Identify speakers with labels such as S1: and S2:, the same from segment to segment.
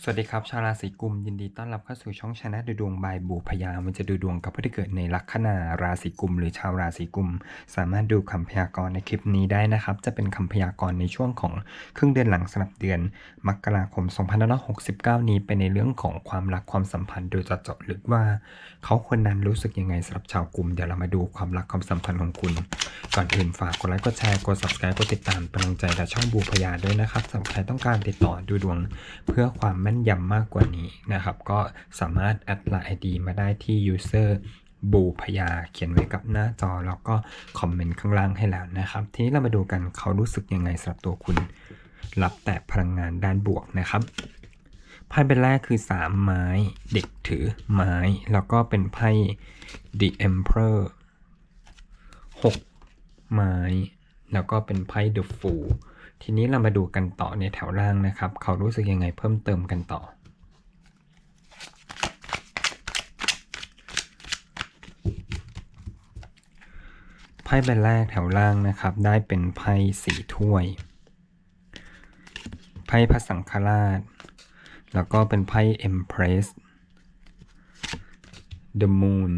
S1: สวัสดีครับ ชาวราศีกุมยินดีต้อนรับเข้าสู่ช่องชนะดูดวงบายบูพยามันจะดูดวงกับผู้ที่เกิดในลัคนาราศีกุม หรือชาวราศีกุม สามารถดูคำพยากรณ์ในคลิปนี้ได้นะครับ จะเป็นคำพยากรณ์ในช่วงของครึ่งเดือนหลังสำหรับเดือน มกราคม 2569 นี้เป็นในเรื่องของความรักความสัมพันธ์โดยจะเจาะลึกว่า เขาคนนั้นรู้สึกยังไงสำหรับชาวกุมเดี๋ยวเรามาดูความรักความสัมพันธ์ของคุณ ก่อนอื่นฝากกดไลค์กดแชร์กด subscribe กดติดตามเป็นกำลังใจและช่องบูพยาด้วยนะครับสำหรับใครต้องการติดต่อดูดวงเพื่อความแม่นยำมากกว่านี้นะครับ ก็สามารถแอดไลน์ ID มาได้ที่ user บูพยาเขียนไว้กับหน้าจอ แล้วก็คอมเมนต์ข้างล่างให้แล้วนะครับ ทีนี้เรามาดูกันเขารู้สึกยังไงสำหรับตัวคุณ รับแต่พลังงานด้านบวกนะครับไพ่ใบแรกคือ 3 ไม้ เด็กถือไม้ แล้วก็เป็นไพ่ The Emperor 6 ไม้ แล้วก็เป็นไพ่ The Fool ทีนี้เรามาดูกันต่อในแถวล่างนะครับ เขารู้สึกยังไงเพิ่มเติมกันต่อ ไพ่ใบแรกแถวล่างนะครับ ได้เป็นไพ่สีถ้วย ไพ่พระสังฆราช แล้วก็เป็นไพ่ Empress The Moon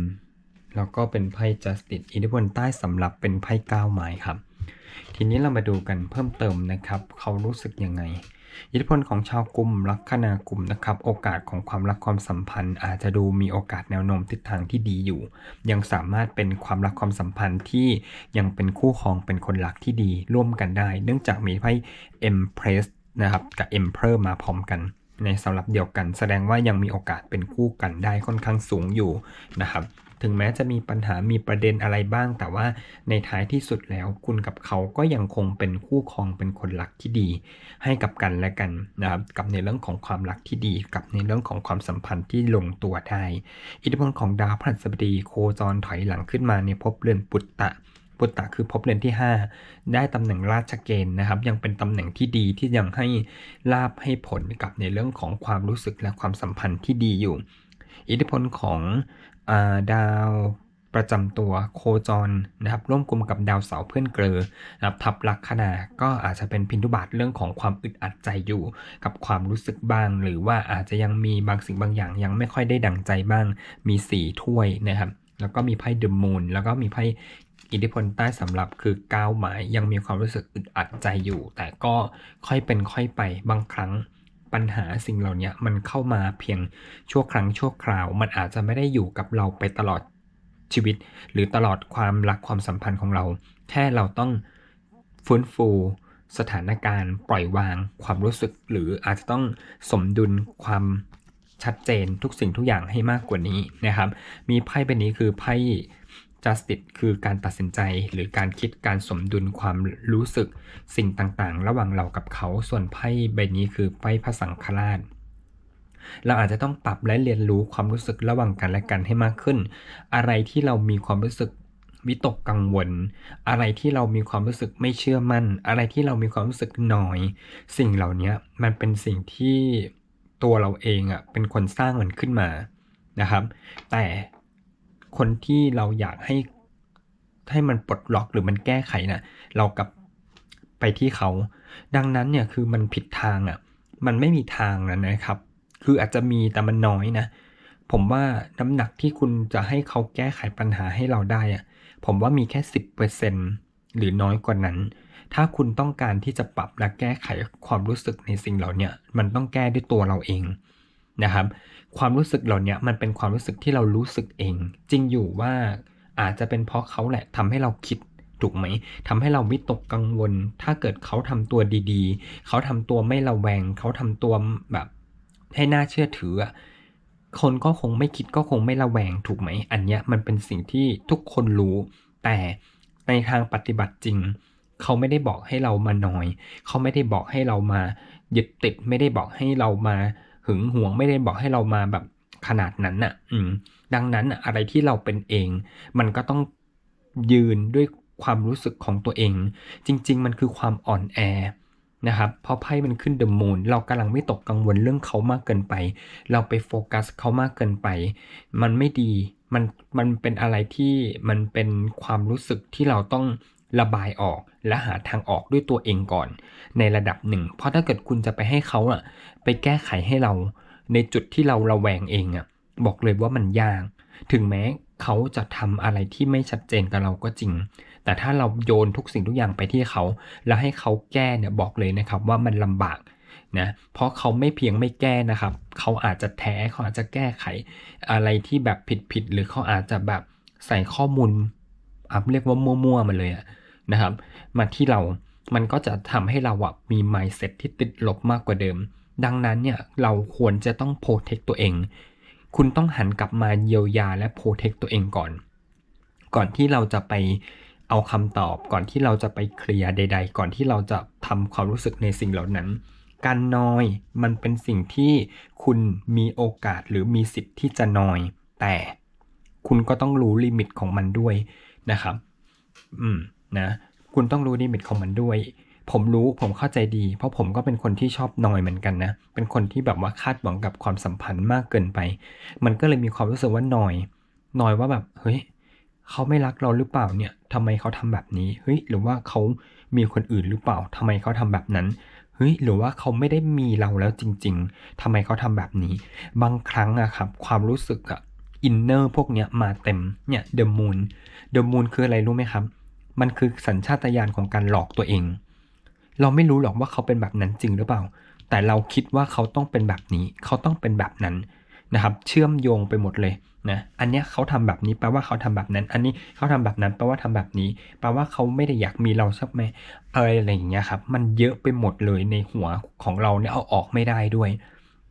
S1: แล้วก็เป็นไพ่ Justice อิทธิพลใต้สำหรับเป็นไพ่ก้าวไม้ครับ ทีนี้เรามาดูกันเพิ่มเติมนะครับ เขารู้สึกยังไง อิทธิพลของชาวกลุ่มลัคนากลุ่มนะครับ โอกาสของความรักความสัมพันธ์ อาจจะดูมีโอกาสแนวโน้มทิศทางที่ดีอยู่ ยังสามารถเป็นความรักความสัมพันธ์ที่ยังเป็นคู่ครองเป็นคนรักที่ดีร่วมกันได้ เนื่องจากมีไพ่ Empress นะครับกับ Emperor มาพร้อมกันในสำหรับเดียวกัน แสดงว่ายังมีโอกาสเป็นคู่กันได้ค่อนข้างสูงอยู่นะครับถึงแม้จะมีปัญหามีประเด็นอะไรบ้าง แต่ว่าในท้ายที่สุดแล้วคุณกับเขาก็ยังคงเป็นคู่ครองเป็นคนรักที่ดี ให้กับกันและกันนะครับกับในเรื่องของความรักที่ดี กับในเรื่องของความสัมพันธ์ที่ลงตัวได้อิทธิพลของดาวพฤหัสบดีโคจรถอยหลังขึ้นมาในภพเรือนปุตตะปุตตะคือภพเรือนที่ 5 ได้ตำแหน่งราชเกณฑ์นะครับ ยังเป็นตำแหน่งที่ดีที่ยังให้ลาบให้ผลกับในเรื่องของความรู้สึกและความสัมพันธ์ที่ดีอยู่ อิทธิพลของ ดาวประจำตัวโคจรนะครับร่วมกลุ่มกับดาวเสาร์เพื่อนเกลอนะครับทับลัคนาก็อาจจะเป็นพินทุบาทเรื่องของความอึดอัดใจอยู่ กับความรู้สึกบ้าง หรือว่าอาจจะยังมีบางสิ่งบางอย่าง ยังไม่ค่อยได้ดังใจบ้าง มีสีถ้วยนะครับ แล้วก็มีไพ่เดอะมูนแล้วก็มีไพ่อิทธิพลใต้สำหรับคือก้าวหมายยังมีความรู้สึกอึดอัดใจอยู่ แต่ก็ค่อยเป็นค่อยไปบางครั้ง ปัญหาสิ่งเหล่านี้มันเข้ามาเพียงชั่วครั้งชั่วคราว มันอาจจะไม่ได้อยู่กับเราไปตลอดชีวิต หรือตลอดความรักความสัมพันธ์ของเรา แค่เราต้องฟื้นฟูสถานการณ์ปล่อยวางความรู้สึก หรืออาจจะต้องสมดุลความชัดเจนทุกสิ่งทุกอย่างให้มากกว่านี้นะครับ มีไพ่ใบนี้คือไพ่ justice คือการตัดสินใจหรือการคิดการสมดุลความรู้สึกสิ่งต่างๆ ระหว่างเรากับเขา ส่วนไพ่ใบนี้คือไพ่พระสังฆราชเราอาจจะต้องปรับและเรียนรู้ความรู้สึกระหว่างกันและกันให้มากขึ้น อะไรที่เรามีความรู้สึกวิตกกังวล อะไรที่เรามีความรู้สึกไม่เชื่อมั่น อะไรที่เรามีความรู้สึกหน่อย สิ่งเหล่านี้มันเป็นสิ่งที่ตัวเราเองอะเป็นคนสร้างมันขึ้นมานะครับ แต่ คนที่เราอยากให้ให้มันปลดล็อกหรือมันแก้ไขนะ่ะเรากลับไปที่เขา ดังนั้นเนี่ยคือมันผิดทางอะมันไม่มีทางนะนะครับ คืออาจจะมีแต่มันน้อยนะ ผมว่าน้ำหนักที่คุณจะให้เขาแก้ไขปัญหาให้เราได้อะผมว่ามีแค่ 10%หรือน้อยกว่านั้น ถ้าคุณต้องการที่จะปรับและแก้ไขความรู้สึกในสิ่งเหล่านี้มันต้องแก้ด้วยตัวเราเองนะครับ ความรู้สึกเหล่านี้มันเป็นความรู้สึกที่เรารู้สึกเอง จริงอยู่ว่าอาจจะเป็นเพราะเขาแหละทำให้เราคิดถูกไหมทำให้เราวิตกกังวล ถ้าเกิดเขาทำตัวดีๆ เขาทำตัวไม่ระแวง เขาทำตัวแบบ ให้น่าเชื่อถือ คนก็คงไม่คิดก็คงไม่ระแวงถูกไหม อันเนี้ยมันเป็นสิ่งที่ทุกคนรู้ แต่ในทางปฏิบัติจริง เขาไม่ได้บอกให้เรามาหน่อย เขาไม่ได้บอกให้เรามายึดติด ไม่ได้บอกให้เรามา หึงหวงไม่ได้บอกให้เรามาแบบขนาดนั้นน่ะ อืม ดังนั้นอะไรที่เราเป็นเอง มันก็ต้องยืนด้วยความรู้สึกของตัวเอง จริง ๆ มันคือความอ่อนแอนะครับเพราะไพ่มันขึ้นเดอะมูนเรากำลังไม่ตกกังวลเรื่องเขามากเกินไป เราไปโฟกัสเขามากเกินไป มันไม่ดีมันมันเป็นอะไรที่มันเป็นความรู้สึกที่เราต้องระบายออกและหาทางออกด้วยตัวเองก่อน ในระดับหนึ่ง เพราะถ้าเกิดคุณจะไปให้เขาอะไปแก้ไขให้เราในจุดที่เราระแวงเองอะบอกเลยว่ามันยาก ถึงแม้เขาจะทำอะไรที่ไม่ชัดเจนกับเราก็จริง แต่ถ้าเราโยนทุกสิ่งทุกอย่างไปที่เขา แล้วให้เขาแก้เนี่ยบอกเลยนะครับว่ามันลำบากนะเพราะเขาไม่เพียงไม่แก้นะครับ เขาอาจจะแท้เขาอาจจะแก้ไขอะไรที่แบบผิดๆหรือเขาอาจจะแบบใส่ข้อมูลอะเรียกว่ามั่วๆมาเลยอะนะครับ มาที่เรา มันก็จะทำให้เราอะมี mindset ที่ติดลบมากกว่าเดิม ดังนั้นเนี่ยเราควรจะต้อง protect ตัวเอง คุณต้องหันกลับมาเยียวยาและ protect ตัวเองก่อน ก่อนที่เราจะไปเอาคำตอบ ก่อนที่เราจะไปเคลียร์ใด ๆ ก่อนที่เราจะทำความรู้สึกในสิ่งเหล่านั้น การนอยมันเป็นสิ่งที่คุณมีโอกาสหรือมีสิทธิ์ที่จะนอย แต่คุณก็ต้องรู้ลิมิตของมันด้วยนะครับ อืมนะ คุณต้องรู้ลิมิตของมันด้วย ผมรู้ผมเข้าใจดี เพราะผมก็เป็นคนที่ชอบนอยเหมือนกันนะ เป็นคนที่แบบว่าคาดหวังกับความสัมพันธ์มากเกินไป มันก็เลยมีความรู้สึกว่านอยนอยว่าแบบเฮ้ยเขาไม่รักเราหรือเปล่าเนี่ยทำไมเขาทำแบบนี้เฮ้ยหรือว่าเขามีคนอื่นหรือเปล่าทำไมเขาทำแบบนั้นเฮ้ยหรือว่าเขาไม่ได้มีเราแล้วจริง ๆทำไมเขาทำแบบนี้ บางครั้งอะครับความรู้สึกอะอินเนอร์พวกเนี้ยมาเต็มเนี่ยเดอะมูนเดอะมูนคืออะไรรู้ไหมครับ มันคือสัญชาตญาณของการหลอกตัวเอง เราไม่รู้หรอกว่าเขาเป็นแบบนั้นจริงหรือเปล่า แต่เราคิดว่าเขาต้องเป็นแบบนี้ เขาต้องเป็นแบบนั้นนะครับ เชื่อมโยงไปหมดเลยนะอันเนี้ยเขาทำแบบนี้แปลว่าเขาทำแบบนั้น อันนี้เขาทำแบบนั้นแปลว่าทำแบบนี้ แปลว่าเขาไม่ได้อยากมีเราใช่ไหมอะไรอะไรอย่างเงี้ยครับ มันเยอะไปหมดเลยในหัวของเราเนี่ยเอาออกไม่ได้ด้วย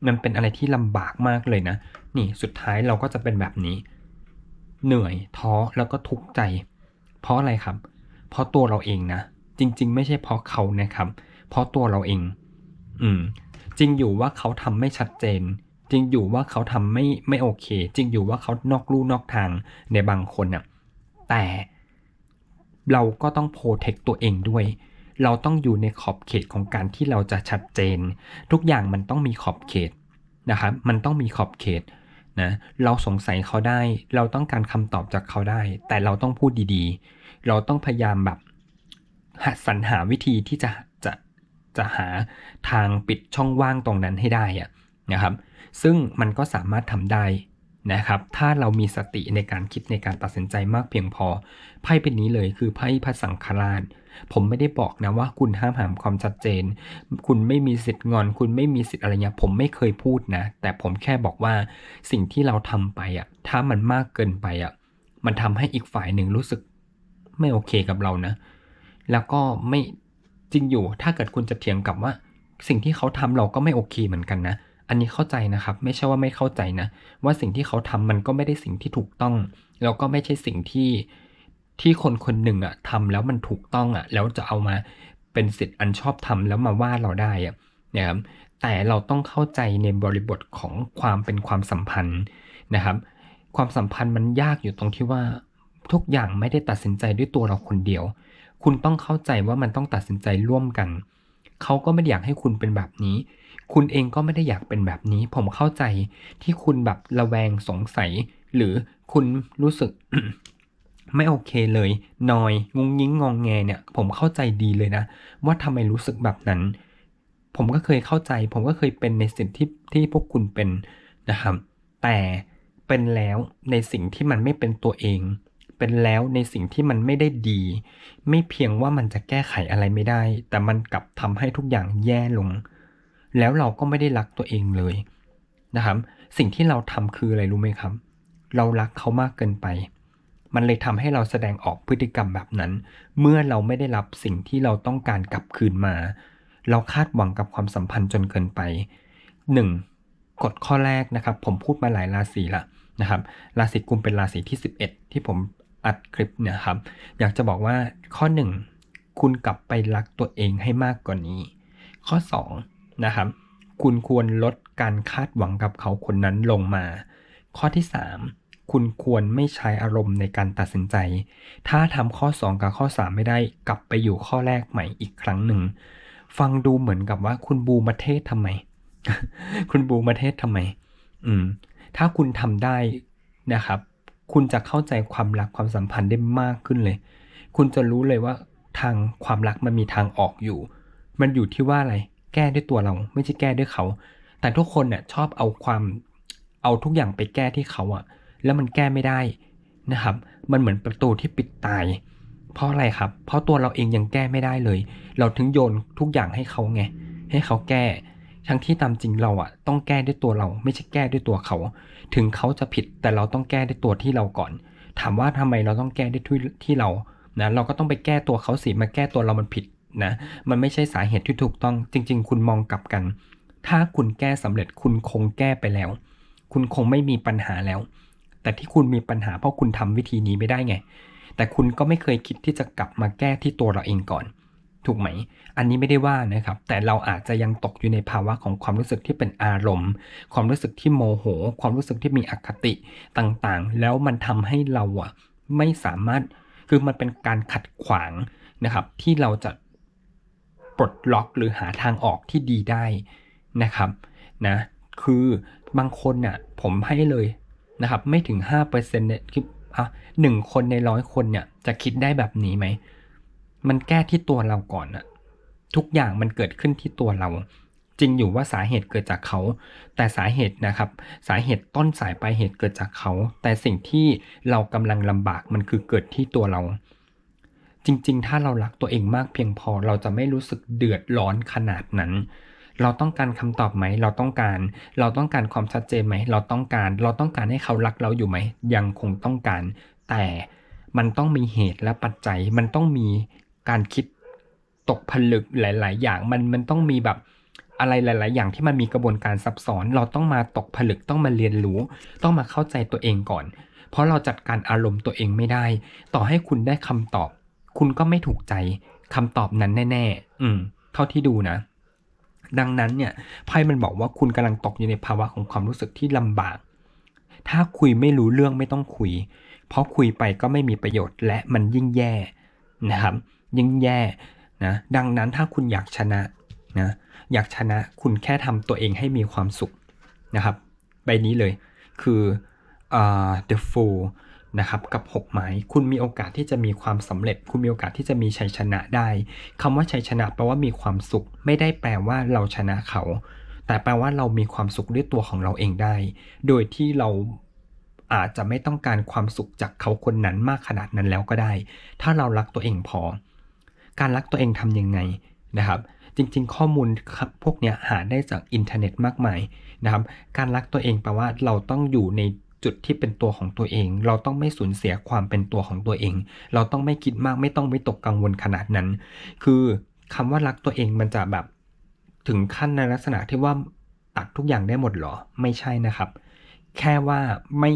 S1: มันเป็นอะไรที่ลำบากมากเลยนะ นี่สุดท้ายเราก็จะเป็นแบบนี้ เหนื่อยท้อแล้วก็ทุกข์ใจ เพราะอะไรครับ เพราะตัวเราเองนะ จริง ๆ ไม่ใช่เพราะเขานะครับ เพราะตัวเราเอง อืม จริงอยู่ว่าเขาทำไม่ชัดเจน จริงอยู่ว่าเขาทำไม่ไม่โอเค จริงอยู่ว่าเขานอกลู่นอกทางในบางคนน่ะแต่เราก็ต้องโปรเทคตัวเองด้วย เราต้องอยู่ในขอบเขตของการที่เราจะชัดเจน ทุกอย่างมันต้องมีขอบเขตนะครับ มันต้องมีขอบเขตนะ เราสงสัยเขาได้ เราต้องการคำตอบจากเขาได้ แต่เราต้องพูดดีๆ เราต้องพยายามแบบหาสรรหาวิธีที่จะจะจะหาทางปิดช่องว่างตรงนั้นให้ได้อะนะครับ ซึ่งมันก็สามารถทำได้นะครับ ถ้าเรามีสติในการคิดในการตัดสินใจมากเพียงพอ ไพ่เป็นนี้เลยคือไพ่พระสังฆราช ผมไม่ได้บอกนะว่าคุณห้ามหามความชัดเจน คุณไม่มีสิทธิ์งอน คุณไม่มีสิทธิ์อะไรเงี้ย ผมไม่เคยพูดนะ แต่ผมแค่บอกว่าสิ่งที่เราทำไปอะ ถ้ามันมากเกินไปอะ มันทำให้อีกฝ่ายหนึ่งรู้สึก ไม่โอเคกับเรานะ แล้วก็ไม่จริงอยู่ถ้าเกิดคุณจะเถียงกับว่า สิ่งที่เขาทำเราก็ไม่โอเคเหมือนกันนะ อันนี้เข้าใจนะครับ ไม่ใช่ว่าไม่เข้าใจนะ ว่าสิ่งที่เขาทำมันก็ไม่ได้สิ่งที่ถูกต้อง แล้วก็ไม่ใช่สิ่งที่ที่คนคนหนึ่งอะทำแล้วมันถูกต้องอะแล้วจะเอามาเป็นสิทธิ์อันชอบทำแล้วมาว่าเราได้อะนะครับแต่เราต้องเข้าใจในบริบทของความเป็นความสัมพันธ์นะครับ ความสัมพันธ์มันยากอยู่ตรงที่ว่า ทุกอย่างไม่ได้ตัดสินใจด้วยตัวเราคนเดียว คุณต้องเข้าใจว่ามันต้องตัดสินใจร่วมกัน เขาก็ไม่ได้อยากให้คุณเป็นแบบนี้ คุณเองก็ไม่ได้อยากเป็นแบบนี้ ผมเข้าใจที่คุณแบบระแวงสงสัย หรือคุณรู้สึกไม่โอเคเลยนอยงุงยิงงองแงเนี่ย ผมเข้าใจดีเลยนะ ว่าทำไมรู้สึกแบบนั้น ผมก็เคยเข้าใจ ผมก็เคยเป็นในสิ่งที่ที่พวกคุณเป็นนะครับ แต่เป็นแล้วในสิ่งที่มันไม่เป็นตัวเอง เป็นแล้วในสิ่งที่มันไม่ได้ดี ไม่เพียงว่ามันจะแก้ไขอะไรไม่ได้ แต่มันกลับทำให้ทุกอย่างแย่ลง แล้วเราก็ไม่ได้รักตัวเองเลยนะครับ สิ่งที่เราทำคืออะไรรู้ไหมครับ เรารักเขามากเกินไป มันเลยทำให้เราแสดงออกพฤติกรรมแบบนั้น เมื่อเราไม่ได้รับสิ่งที่เราต้องการกลับคืนมา เราคาดหวังกับความสัมพันธ์จนเกินไป 1. กฎข้อแรกนะครับ ผมพูดมาหลายราศีละนะครับราศีกุมเป็นราศีที่ 11 ที่ผม อัดคลิปเนี่ยครับ อยากจะบอกว่าข้อ 1 คุณกลับไปรักตัวเองให้มากกว่านี้ ข้อ 2 นะครับ คุณควรลดการคาดหวังกับเขาคนนั้นลงมา ข้อที่ 3 คุณควรไม่ใช้อารมณ์ในการตัดสินใจ ถ้าทำข้อ 2 กับข้อ 3 ไม่ได้กลับไปอยู่ข้อแรกใหม่อีกครั้งหนึ่ง ฟังดูเหมือนกับว่าคุณบูมาเทศทำไม คุณบูมาเทศทำไม อืม ถ้าคุณทำได้นะครับ คุณจะเข้าใจความรักความสัมพันธ์ได้มากขึ้นเลย คุณจะรู้เลยว่าทางความรักมันมีทางออกอยู่ มันอยู่ที่ว่าอะไรแก้ด้วยตัวเรา ไม่ใช่แก้ด้วยเขา แต่ทุกคนเนี่ยชอบเอาความเอาทุกอย่างไปแก้ที่เขาอะแล้วมันแก้ไม่ได้นะครับ มันเหมือนประตูที่ปิดตาย เพราะอะไรครับ เพราะตัวเราเองยังแก้ไม่ได้เลย เราถึงโยนทุกอย่างให้เขาไง ให้เขาแก้ ทั้งที่ตามจริงเราอะต้องแก้ด้วยตัวเราไม่ใช่แก้ด้วยตัวเขา ถึงเขาจะผิดแต่เราต้องแก้ด้วยตัวที่เราก่อน ถามว่าทำไมเราต้องแก้ด้วยที่ที่เรานะเราก็ต้องไปแก้ตัวเขาสิมาแก้ตัวเรามันผิดนะมันไม่ใช่สาเหตุที่ถูกต้องจริง ๆ คุณมองกลับกัน ถ้าคุณแก้สำเร็จคุณคงแก้ไปแล้ว คุณคงไม่มีปัญหาแล้ว แต่ที่คุณมีปัญหาเพราะคุณทำวิธีนี้ไม่ได้ไง แต่คุณก็ไม่เคยคิดที่จะกลับมาแก้ที่ตัวเราเองก่อน ถูกไหม อันนี้ไม่ได้ว่านะครับ แต่เราอาจจะยังตกอยู่ในภาวะของความรู้สึกที่เป็นอารมณ์ ความรู้สึกที่โมโห ความรู้สึกที่มีอคติต่างๆ แล้วมันทำให้เราอะไม่สามารถ คือมันเป็นการขัดขวางนะครับ ที่เราจะปลดล็อกหรือหาทางออกที่ดีได้นะครับนะคือบางคนน่ะผมให้เลยนะครับ ไม่ถึง5%เนี่ยคืออะหนึ่งคนในร้อยคนเนี่ยจะคิดได้แบบนี้ไหม มันแก้ที่ตัวเราก่อนอะทุกอย่างมันเกิดขึ้นที่ตัวเรา จริงอยู่ว่าสาเหตุเกิดจากเขา แต่สาเหตุนะครับ สาเหตุต้นสายปลายเหตุเกิดจากเขา แต่สิ่งที่เรากำลังลำบากมันคือเกิดที่ตัวเรา จริง ๆ ถ้าเรารักตัวเองมากเพียงพอเราจะไม่รู้สึกเดือดร้อนขนาดนั้นเราต้องการคำตอบไหม เราต้องการ เราต้องการความชัดเจนไหม เราต้องการ เราต้องการให้เขารักเราอยู่ไหม ยังคงต้องการ แต่มันต้องมีเหตุและปัจจัย มันต้องมี การคิดตกผลึกหลาย ๆ อย่างมันมันต้องมีแบบอะไรหลาย ๆ อย่างที่มันมีกระบวนการซับซ้อน เราต้องมาตกผลึกต้องมาเรียนรู้ ต้องมาเข้าใจตัวเองก่อน เพราะเราจัดการอารมณ์ตัวเองไม่ได้ ต่อให้คุณได้คำตอบ คุณก็ไม่ถูกใจคำตอบนั้นแน่ ๆ อืม เท่าที่ดูนะ ดังนั้นเนี่ยไพ่มันบอกว่าคุณกำลังตกอยู่ในภาวะของความรู้สึกที่ลำบาก ถ้าคุยไม่รู้เรื่องไม่ต้องคุย เพราะคุยไปก็ไม่มีประโยชน์และมันยิ่งแย่นะครับ ยิ่งแย่นะดังนั้นถ้าคุณอยากชนะนะอยากชนะคุณแค่ทำตัวเองให้มีความสุขนะครับใบนี้เลยคือ uh, the fool นะครับกับ 6 ไม้ คุณมีโอกาสที่จะมีความสำเร็จ คุณมีโอกาสที่จะมีชัยชนะได้คำว่าชัยชนะแปลว่ามีความสุข ไม่ได้แปลว่าเราชนะเขา แต่แปลว่าเรามีความสุขด้วยตัวของเราเองได้ โดยที่เราอาจจะไม่ต้องการความสุขจากเขาคนนั้นมากขนาดนั้นแล้วก็ได้ ถ้าเรารักตัวเองพอ การรักตัวเองทำยังไงนะครับ จริง ๆ ข้อมูลพวกนี้หาได้จากอินเทอร์เน็ตมากมายนะครับ การรักตัวเองแปลว่าเราต้องอยู่ในจุดที่เป็นตัวของตัวเอง เราต้องไม่สูญเสียความเป็นตัวของตัวเอง เราต้องไม่คิดมากไม่ต้องไม่ตกกังวลขนาดนั้น คือคำว่ารักตัวเองมันจะแบบถึงขั้นในลักษณะที่ว่าตัดทุกอย่างได้หมดหรอ ไม่ใช่นะครับ แค่ว่าไม่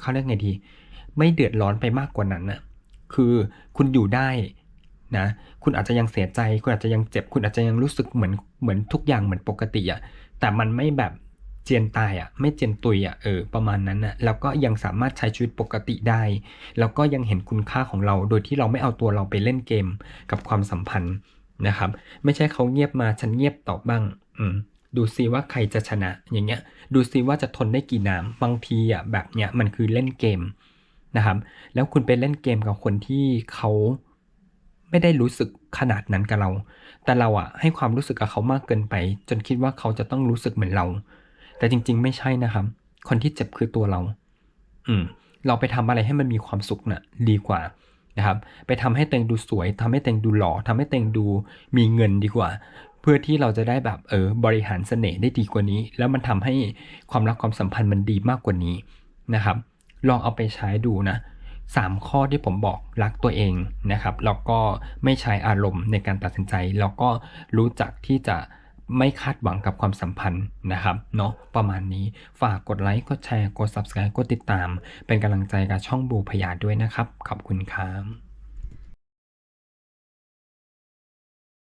S1: เขาเรียกไงดี ไม่เดือดร้อนไปมากกว่านั้นนะคือคุณอยู่ได้ นะคุณอาจจะยังเสียใจ คุณอาจจะยังเจ็บ คุณอาจจะยังรู้สึกเหมือนเหมือนทุกอย่างเหมือนปกติอะแต่มันไม่แบบเจียนตายอะ่ะไม่เจียนตุยอะ่ะเออประมาณนั้นอะ่ะแล้วก็ยังสามารถใช้ชีวิตปกติได้ แล้วก็ยังเห็นคุณค่าของเรา โดยที่เราไม่เอาตัวเราไปเล่นเกมกับความสัมพันธ์นะครับ ไม่ใช่เขาเงียบมาฉันเงียบตอบบ้าง อืมดูซิว่าใครจะชนะอย่างเงี้ย ดูซิว่าจะทนได้กี่น้ำบางทีอะแบบเนี้ยมันคือเล่นเกมนะครับ แล้วคุณไปเล่นเกมกับคนที่เขา ไม่ได้รู้สึกขนาดนั้นกับเรา แต่เราอะให้ความรู้สึกกับเขามากเกินไป จนคิดว่าเขาจะต้องรู้สึกเหมือนเรา แต่จริง ๆ ไม่ใช่นะครับ คนที่เจ็บคือตัวเรา อืม เราไปทำอะไรให้มันมีความสุขนะ่ะดีกว่านะครับ ไปทำให้เตงดูสวยทำให้เตงดูหล่อทำให้เตงดูมีเงินดีกว่า เพื่อที่เราจะได้แบบเออบริหารเสน่ห์ได้ดีกว่านี้ แล้วมันทำให้ความรักความสัมพันธ์มันดีมากกว่านี้นะครับ ลองเอาไปใช้ดูนะ สามข้อที่ผมบอกรักตัวเองนะครับแล้วก็ไม่ใช้อารมณ์ในการตัดสินใจ แล้วก็รู้จักที่จะไม่คาดหวังกับความสัมพันธ์นะครับเนาะประมาณนี้ฝากกดไลค์กดแชร์กด subscribe กดติดตาม เป็นกำลังใจกับช่องบูพยาด้วยนะครับ ขอบคุณครับ